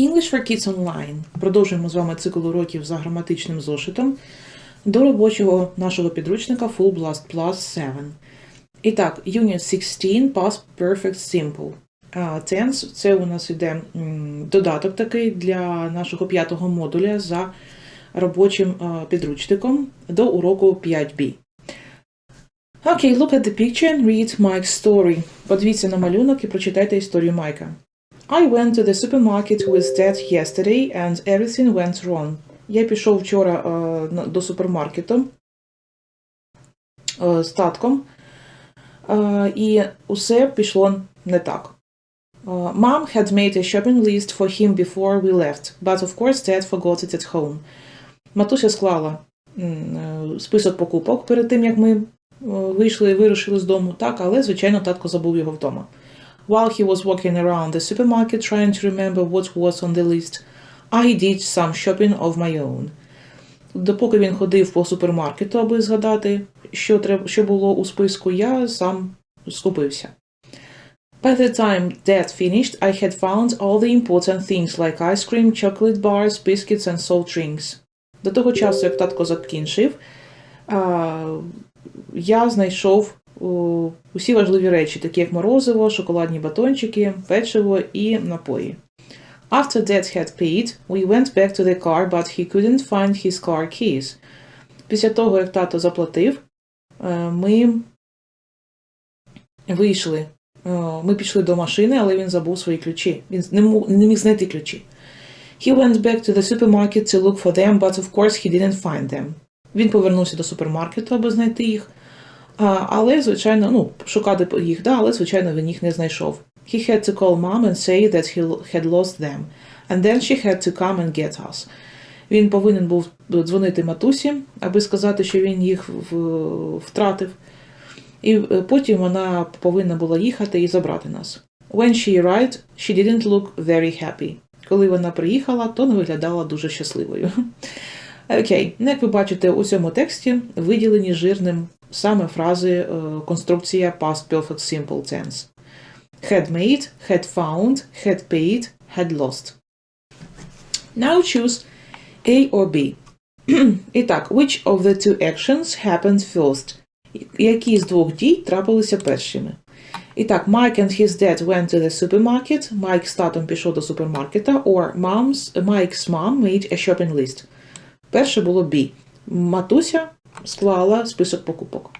English for Kids Online. Продовжуємо з вами цикл уроків за граматичним зошитом до робочого нашого підручника Full Blast Plus 7. І так, Unit 16 Past Perfect Simple. Tense – це у нас іде додаток такий для нашого п'ятого модуля за робочим підручником до уроку 5b. Окей, look at the picture and read Mike's story. Подивіться на малюнок і прочитайте історію Майка. I went to the supermarket with Dad yesterday and everything went wrong. Я пішов вчора на- до супермаркету е, з татком, е, і усе пішло не так. Е, Mom had made a shopping list for him before we left, but of course Dad forgot it at home. Матуся склала е, список покупок перед тим, як ми е, вийшли і вирушили з дому, так, але, звичайно, татко забув його вдома. While he was walking around the supermarket trying to remember what was on the list, I did some shopping of my own. Допоки він ходив по супермаркету, аби згадати, що, треб, що було у списку, я сам скупився. By the time that finished, I had found all the important things like ice cream, chocolate bars, biscuits and salt drinks. До того часу, як татко закінчив, а, я знайшов о, усі важливі речі, такі як морозиво, шоколадні батончики, печиво і напої. After Dad had paid, we went back to the car, but he couldn't find his car keys. Після того, як тато заплатив, е, ми вийшли. Е, Ми пішли до машини, але він забув свої ключі. Він не не міг знайти ключі. He went back to the supermarket to look for them, but of course he didn't find them. Він повернувся до супермаркету, аби знайти їх. Але, звичайно, ну, шукати їх, да, але, звичайно, він їх не знайшов. He had to call mom and say that he had lost them. And then she had to come and get us. Він повинен був дзвонити матусі, аби сказати, що він їх втратив. І е, потім вона повинна була їхати і забрати нас. When she arrived, she didn't look very happy. Коли вона приїхала, то не виглядала дуже щасливою. Окей, ну, як ви бачите, у цьому тексті виділені жирним саме фрази е, конструкція past perfect simple tense. Had made, had found, had paid, had lost. Now choose A or B. І так, which of the two actions happened first? Які з двох дій трапилися першими? І так, Mike and his dad went to the supermarket. Майк з татом пішов до супермаркета. Or mom's, Mike's mom made a shopping list. Перше було B. Матуся склала список покупок.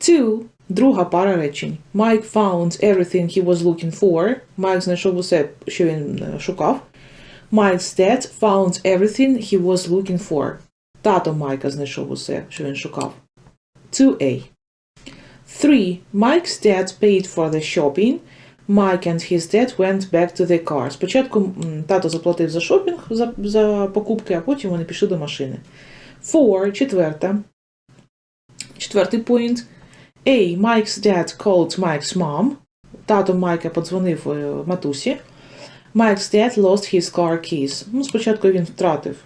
Two. Друга пара речень. Mike found everything he was looking for. Майк знайшов усе, що він е, шукав. Mike's dad found everything he was looking for. Тато Майка знайшов усе, що він шукав. 2a. 3. Mike's dad paid for the shopping. Mike and his dad went back to the car. Спочатку тато заплатив за шопінг, за, за покупки, а потім вони пішли до машини. 4. Четверта. Четвертий point. A. Mike's dad called Mike's mom. Тато Майка подзвонив е, матусі. Mike's dad lost his car keys. Ну, спочатку він втратив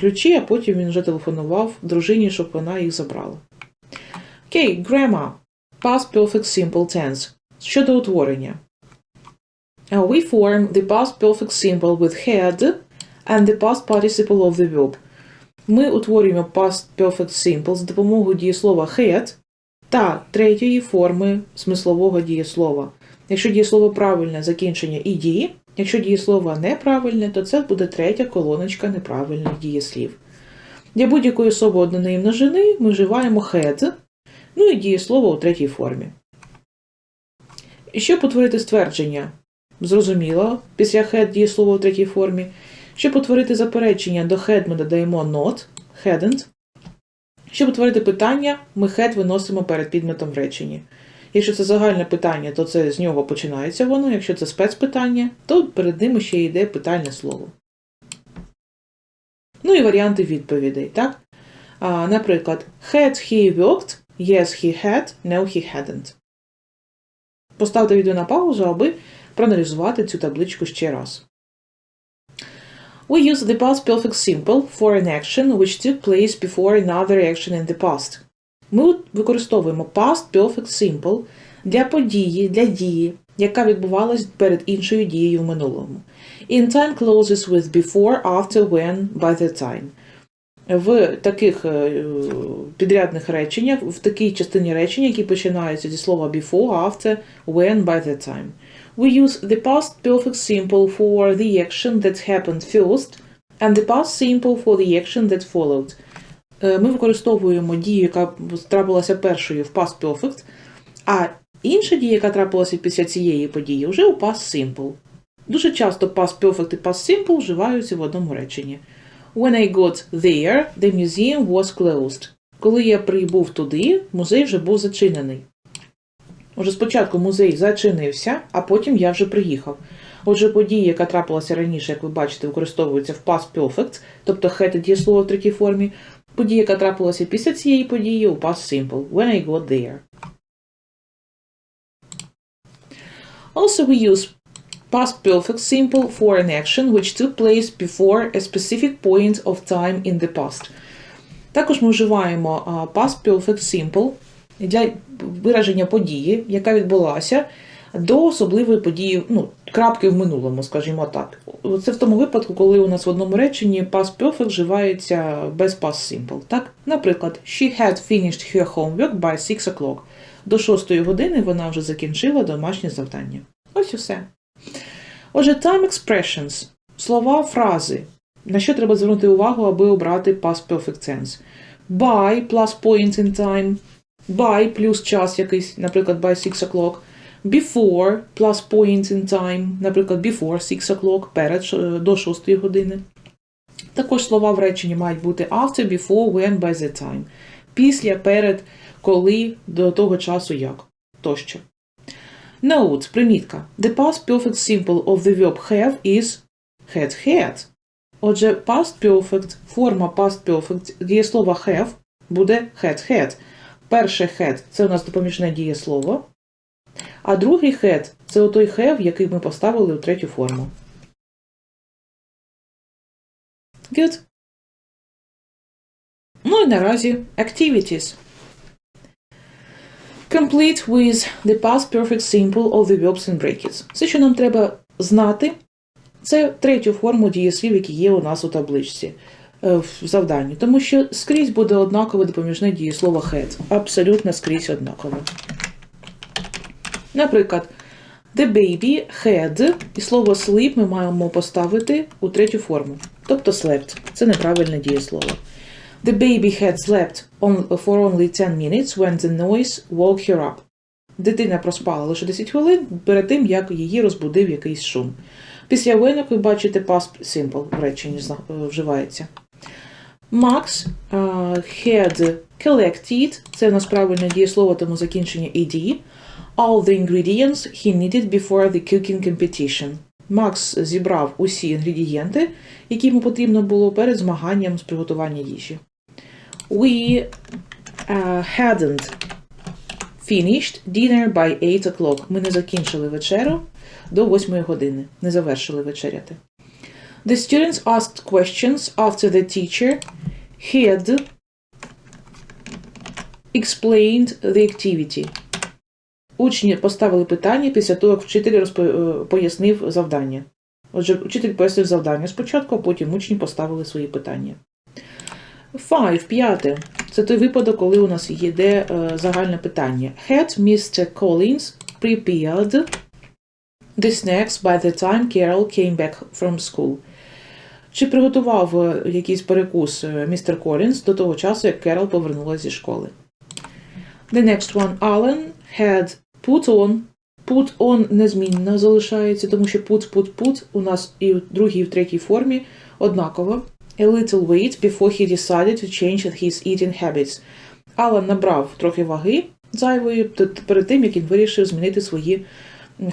ключі, а потім він вже телефонував дружині, щоб вона їх забрала. Окей. Past perfect simple tense. Щодо утворення. Uh, We form the past perfect simple with had and the past participle of the verb. Ми утворюємо past perfect simple з допомогою дієслова had та третьої форми смислового дієслова. Якщо дієслово правильне, закінчення і. Якщо дієслово неправильне, то це буде третя колоночка неправильних дієслів. Для будь-якої особи однини множини ми вживаємо had, ну і дієслово у третій формі. Щоб утворити ствердження, зрозуміло, після had дієслово у третій формі. Щоб утворити заперечення до had ми додаємо not, hadn't. Щоб утворити питання, ми had виносимо перед підметом в реченні. Якщо це загальне питання, то це з нього починається воно. Якщо це спецпитання, то перед ними ще йде питальне слово. Ну і варіанти відповідей, так? А, наприклад, had he worked? Yes, he had. No, he hadn't. Поставте відео на паузу, аби проаналізувати цю табличку ще раз. We use the past perfect simple for an action which took place before another action in the past. Ми використовуємо past perfect simple для події, для дії, яка відбувалась перед іншою дією в минулому. In time clauses with before, after, when, by the time. В таких е, підрядних реченнях, в такій частині речення, які починаються зі слова before, after, when, by the time. We use the past perfect simple for the action that happened first, and the past simple for the action that followed. Е, Ми використовуємо дію, яка трапилася першою в past perfect, а інша дія, яка трапилася після цієї події, вже у past simple. Дуже часто past perfect і past simple вживаються в одному реченні. When I got there, the museum was closed. Коли я прибув туди, музей вже був зачинений. Отже, спочатку музей зачинився, а потім я вже приїхав. Отже, подія, яка трапилася раніше, як ви бачите, використовується в past perfect, тобто had дієслово в третій формі. Подія, яка трапилася після цієї події, у past simple. When I got there. Also, we use past perfect simple for an action which took place before a specific point of time in the past. Також ми вживаємо past perfect simple для вираження події, яка відбулася до особливої події, ну, крапки в минулому, скажімо так. Це в тому випадку, коли у нас в одному реченні past perfect вживається без past simple. Так? Наприклад, she had finished her homework by 6 o'clock. До 6 години вона вже закінчила домашнє завдання. Ось і все. Отже, time expressions – слова, фрази. На що треба звернути увагу, аби обрати past perfect tense. By plus point in time. By плюс час якийсь, наприклад, by 6 o'clock. Before plus point in time, наприклад, before 6 o'clock, перед до 6 години. Також слова в реченні мають бути after, before, when, by the time. Після, перед, коли, до того часу як. Тощо. Note, примітка. The past perfect simple of the verb have is had had. Отже, past perfect, форма past perfect дієслова have буде had had. Перше had – це у нас допоміжне дієслово, а другий had – це отой have, який ми поставили у третю форму. Good. Ну і наразі activities. Complete with the past perfect simple of the verbs in brackets. Все, що нам треба знати, це третю форму дієслів, які є у нас у табличці в завданні. Тому що скрізь буде однакове допоміжне дієслово had. Абсолютно скрізь однакове. Наприклад, the baby had, і слово sleep ми маємо поставити у третю форму. Тобто slept. Це неправильне дієслово. The baby had slept on, for only 10 minutes when the noise woke her up. Дитина проспала лише 10 хвилин перед тим, як її розбудив якийсь шум. Після when, ви бачите, past simple в реченні е, вживається. Max е, had collected, це у нас правильне дієслово, тому закінчення ed, all the ingredients he needed before the cooking competition. Макс зібрав усі інгредієнти, які йому потрібно було перед змаганням з приготування їжі. We uh, hadn't finished dinner by 8 o'clock. Ми не закінчили вечерю до 8 години. Не завершили вечеряти. The students asked questions after the teacher had explained the activity. Учні поставили питання після того, як вчитель розпо- е, пояснив завдання. Отже, вчитель пояснив завдання спочатку, а потім учні поставили свої питання. Five, п'яте. Це той випадок, коли у нас йде е, загальне питання. Had Mr. Collins prepared the snacks by the time Carol came back from school? Чи приготував е, якийсь перекус е, містер Колінс до того часу, як Керол повернулася зі школи? The next one. Alan had put on. Put on незмінно залишається, тому що put, put, put у нас і в другій, і в третій формі однаково. A little weight before he decided to change his eating habits. Алан набрав трохи ваги зайвої перед тим, як він вирішив змінити свої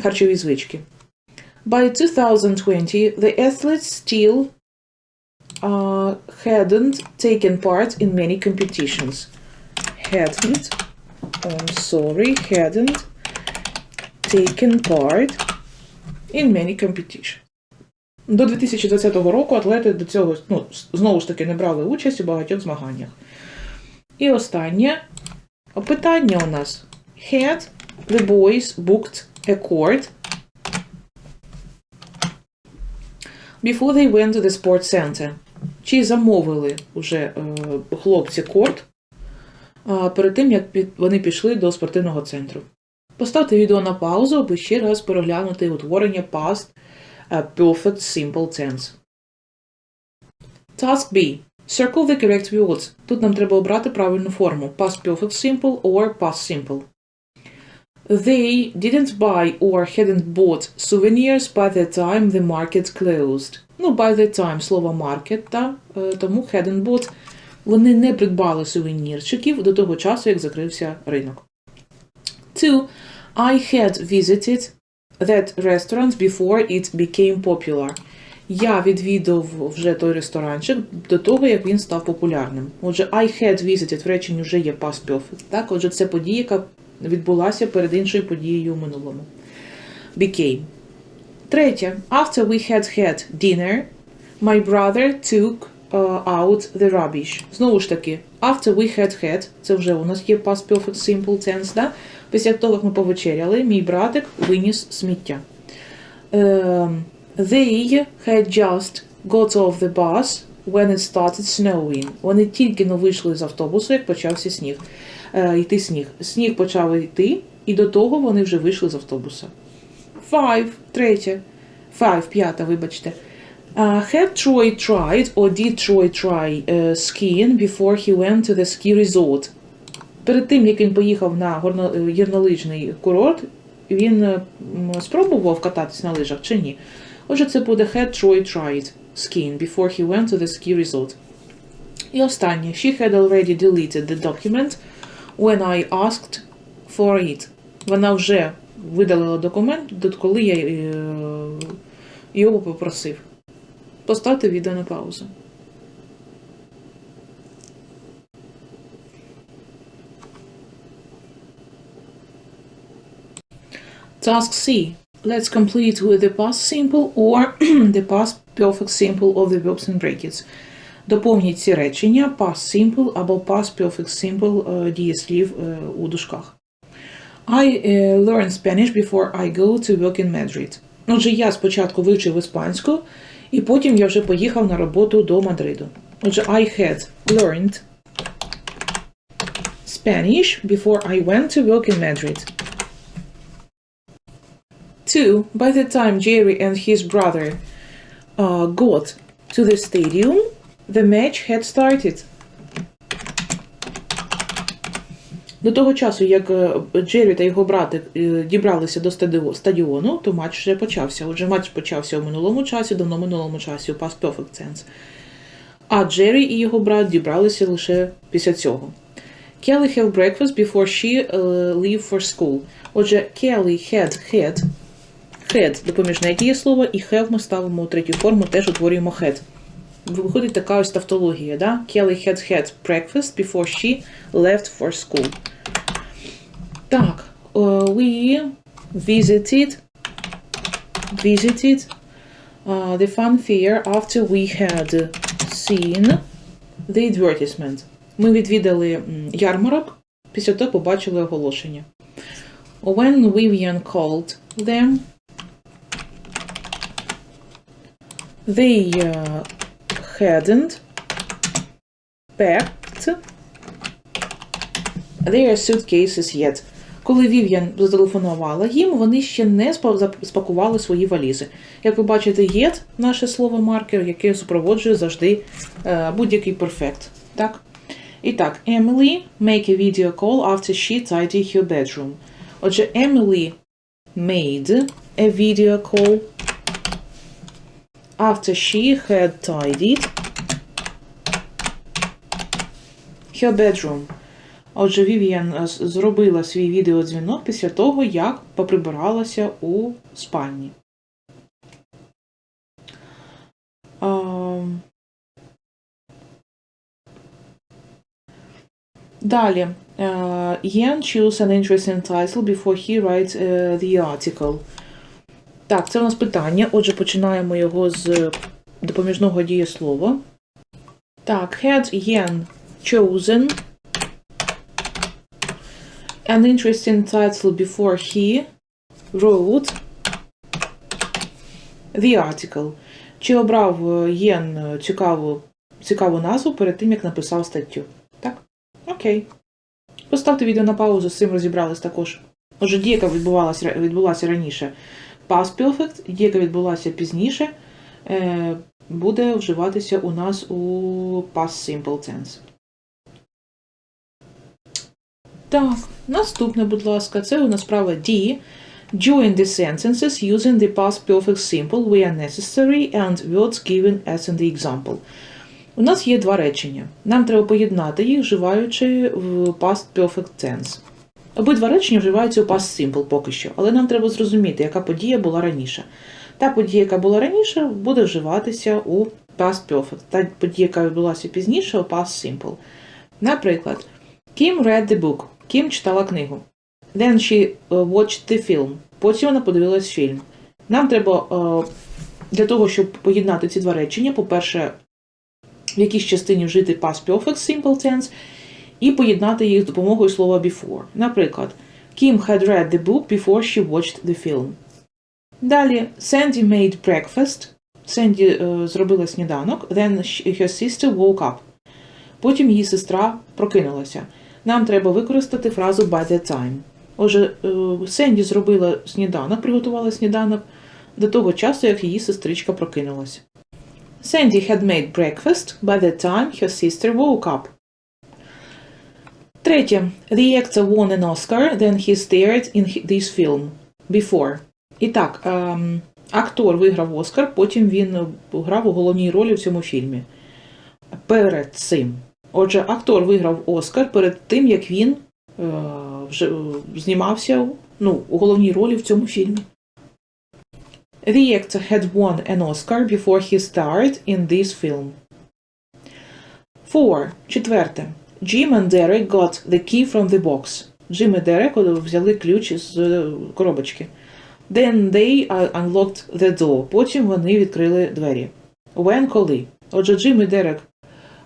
харчові звички. By 2020, the athletes still uh, hadn't taken part in many competitions. Hadn't, I'm sorry, hadn't taken part in many competitions. До 2020 року атлети до цього ну, знову ж таки не брали участь у багатьох змаганнях. І останнє питання у нас: Had the boys booked a court before they went to the sports center? Чи замовили уже е, хлопці корт перед тим, як вони пішли до спортивного центру. Поставте відео на паузу, аби ще раз переглянути утворення past е, perfect simple tense. Task B. Circle the correct words. Тут нам треба обрати правильну форму. Past perfect simple or past simple. They didn't buy or hadn't bought souvenirs by the time the market closed. Ну, by the time слово market, та, е, тому hadn't bought. Вони не придбали сувенірчиків до того часу, як закрився ринок. Two. I had visited that restaurant before it became popular. Я відвідав вже той ресторанчик до того, як він став популярним. Отже, I had visited в реченні вже є past perfect. Так, отже, це подія, яка відбулася перед іншою подією у минулому. Became. Третє. After we had had dinner, my brother took uh, out the rubbish. Знову ж таки, after we had had, це вже у нас є past perfect simple tense, да? Після того, як ми повечеряли, мій братик виніс сміття. Um, they had just got off the bus when it started snowing. Вони тільки но вийшли з автобусу, як почався сніг. Е, йти сніг. Сніг почав йти, і до того вони вже вийшли з автобуса. Five, третє. Five, п'ята, вибачте. Uh, had Troy tried or did Troy try uh, skiing before he went to the ski resort? Перед тим, як він поїхав на е, гірнолижний курорт, він е, спробував кататись на лижах чи ні? Отже, це буде had Troy tried skiing before he went to the ski resort. І останнє. She had already deleted the document when I asked for it. Вона вже видалила документ, коли я е, його попросив. Поставте відео на паузу. Task C. Let's complete with the past simple or the past perfect simple of the verbs in brackets. Доповніть ці речення past simple або past perfect simple е, дієслів е, у дужках. I е, learned Spanish before I go to work in Madrid. Отже, я спочатку вивчив іспанську, і потім я вже поїхав на роботу до Мадриду. Отже, I had learned Spanish before I went to work in Madrid. Two, by the time Jerry and his brother uh, got to the stadium, the match had started. До того часу, як е, Джері та його брати е, дібралися до стадіону, то матч вже почався. Отже, матч почався у минулому часі, давно минулому часі, у past perfect tense. А Джері і його брат дібралися лише після цього. Kelly have breakfast before she uh, leave for school. Отже, Kelly had had had допоміжне дієслово, і have ми ставимо у третю форму, теж утворюємо had. Виходить така ось тавтологія, да? Kelly had had breakfast before she left for school. Так, uh, we visited visited uh, the fun fair after we had seen the advertisement. Ми відвідали м, ярмарок, після того побачили оголошення. When Vivian called them, they uh, hadn't packed their suitcases yet. Коли Вів'ян зателефонувала їм, вони ще не спакували свої валізи. Як ви бачите, є наше слово маркер, яке супроводжує завжди е, будь-який перфект. Так? І так, Emily make a video call after she tidy her bedroom. Отже, Emily made a video call after she had tidied her bedroom. Отже, Вів'ян е, зробила свій відеодзвінок після того, як поприбиралася у спальні. Далі. е, Ian choose an interesting title before he writes е, the article. Так, це у нас питання. Отже, починаємо його з допоміжного дієслова. Так, had Ian chosen an interesting title before he wrote the article. Чи обрав е, Єн е, цікаву, цікаву назву перед тим, як написав статтю? Так? Окей. Поставте відео на паузу, з цим розібрались також. Отже, дія, яка відбувалася, відбулася раніше, past perfect, яка відбулася пізніше, е, буде вживатися у нас у past simple tense. Так, наступне, будь ласка, це у нас справа D. During the sentences using the past perfect simple where necessary and words given as in the example. У нас є два речення. Нам треба поєднати їх, вживаючи в past perfect tense. Обидва речення вживаються у past simple поки що, але нам треба зрозуміти, яка подія була раніше. Та подія, яка була раніше, буде вживатися у past perfect. Та подія, яка відбулася пізніше, у past simple. Наприклад, Kim read the book. Кім читала книгу. Then she uh, watched the film. Потім вона подивилась фільм. Нам треба е, для того, щоб поєднати ці два речення, по-перше, в якійсь частині вжити past perfect simple tense і поєднати їх з допомогою слова before. Наприклад, Kim had read the book before she watched the film. Далі Sandy made breakfast. Сенді е, зробила сніданок. Then her sister woke up. Потім її сестра прокинулася. Нам треба використати фразу by the time. Отже, е, Сенді зробила сніданок, приготувала сніданок до того часу, як її сестричка прокинулася. Sandy had made breakfast by the time her sister woke up. Третє. The actor won an Oscar, then he starred in this film. Before. І так, ем, актор виграв Оскар, потім він е, грав у головній ролі в цьому фільмі. Перед цим. Отже, актор виграв Оскар перед тим, як він е, вже е, знімався ну, у головній ролі в цьому фільмі. The actor had won an Oscar before he starred in this film. Four. Четверте. Jim and Derek got the key from the box. Джим і Дерек взяли ключ з е, коробочки. Then they uh, unlocked the door. Потім вони відкрили двері. When – коли. Отже, Джим і Дерек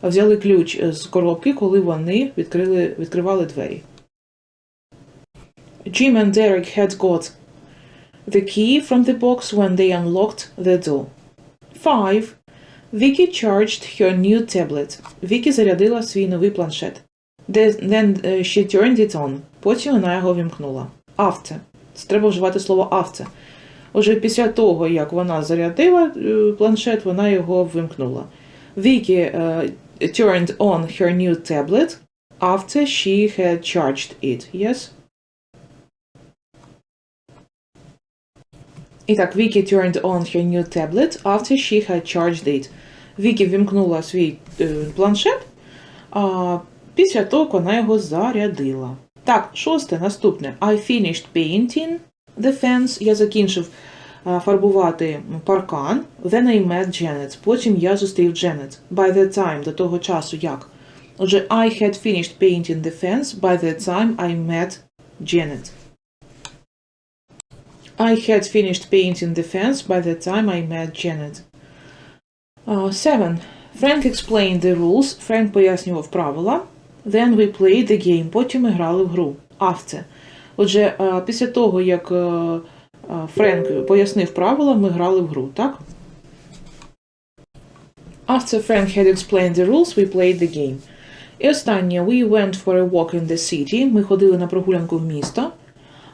взяли ключ з коробки, коли вони відкрили, відкривали двері. Jim and Derek had got the key from the box when they unlocked the door. 5. Vicky charged her new tablet. Вікі зарядила свій новий планшет. Then uh, she turned it on. Потім вона його вімкнула. After. Це Треба вживати слово after. Отже, після того, як вона зарядила е, планшет, вона його вимкнула. Vicky е, turned on her new tablet after she had charged it. Yes? І так, Vicky turned on her new tablet after she had charged it. Вікі вімкнула свій е, планшет, а після того, вона його зарядила. Так, шосте, наступне. I finished painting the fence. Я закінчив фарбувати паркан. Then I met Janet. Потім я зустрів Janet. By the time, до того часу як. Отже, I had finished painting the fence by the time I met Janet. I had finished painting the fence by the time I met Janet. Uh, seven. Frank explained the rules. Френк пояснював правила. Then we played the game. Потім ми грали в гру. After. Отже, е, після того, як е, е, Френк пояснив правила, ми грали в гру, так? After Frank had explained the rules, we played the game. І останнє. We went for a walk in the city. Ми ходили на прогулянку в місто.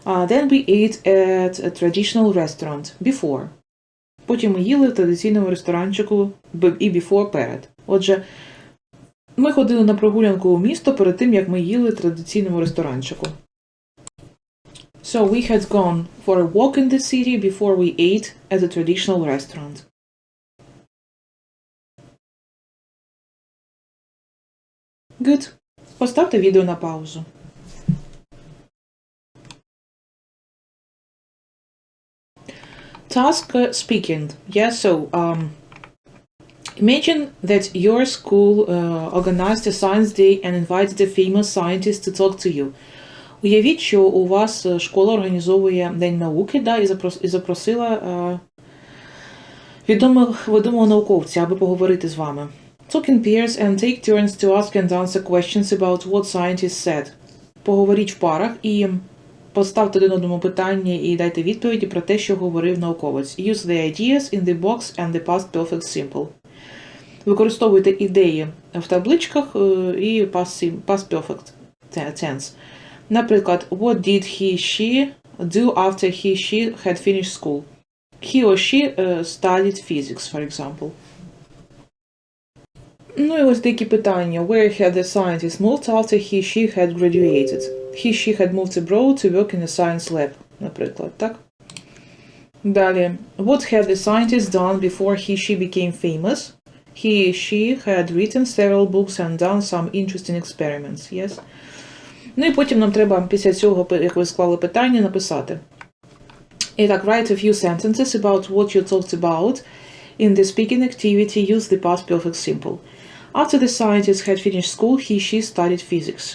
Uh, then we ate at a traditional restaurant before. Потім ми їли в традиційному ресторанчику і before перед. Отже, ми ходили на прогулянку у місто перед тим, як ми їли в традиційному ресторанчику. So we had gone for a walk in the city before we ate at a traditional restaurant. Good. Поставте відео на паузу. Task uh, speaking. Yeah, so um, imagine that your school uh, organized a science day and invited a famous scientist to talk to you. Уявіть, що у вас е, школа організовує День науки, да, і запросила е, відомих відомого науковця, аби поговорити з вами. Talk in pairs and take turns to ask and answer questions about what scientists said. Поговоріть в парах і Поставте один одному питання і дайте відповіді про те, що говорив науковець. Use the ideas in the box and the past perfect simple. Використовуйте ідеї в табличках е, і past, perfect tense. Наприклад, what did he she do after he she had finished school? He or she е, studied physics, for example. Ну і ось деякі питання. Where had the scientist moved after he she had graduated? He she had moved abroad to work in a science lab, наприклад, так? Далі. What had the scientist done before he she became famous? He she had written several books and done some interesting experiments, yes? Ну і потім нам треба після цього, як ви склали питання, написати. І так, write a few sentences about what you talked about in the speaking activity. Use the past perfect simple. After the scientist had finished school, he she studied physics.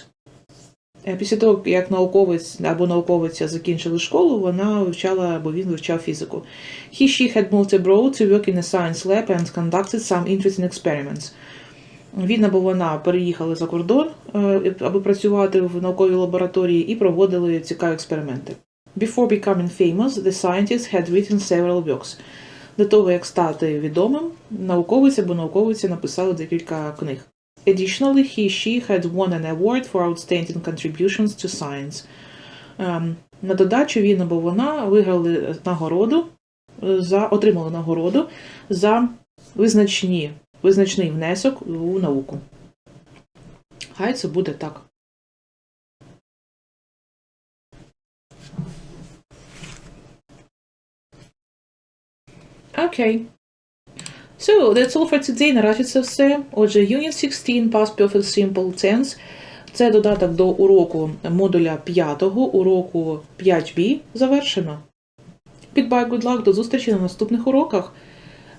Е, Після того, як науковець або науковиця закінчили школу, вона вивчала або він вивчав фізику. He she had moved abroad to work in a science lab and conducted some interesting experiments. Він або вона переїхали за кордон, е, аби працювати в науковій лабораторії і проводили цікаві експерименти. Before becoming famous, the scientist had written several books. До того, як стати відомим, науковець або науковиця написали декілька книг. Additionally, he she had won an award for outstanding contributions to science. Ем, на додачу він або вона виграли нагороду е, за отримали нагороду за визначні, визначний внесок у науку. Хай це буде так. Окей. So, that's all for today. Наразі це все. Отже, Unit 16 Past Perfect Simple Tense. Це додаток до уроку модуля 5, уроку 5b завершено. Goodbye, good luck, до зустрічі на наступних уроках.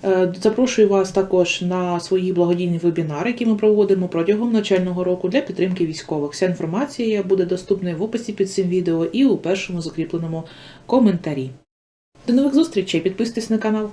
Е, Запрошую вас також на свої благодійні вебінари, які ми проводимо протягом навчального року для підтримки військових. Вся інформація буде доступна в описі під цим відео і у першому закріпленому коментарі. До нових зустрічей, підписуйтесь на канал.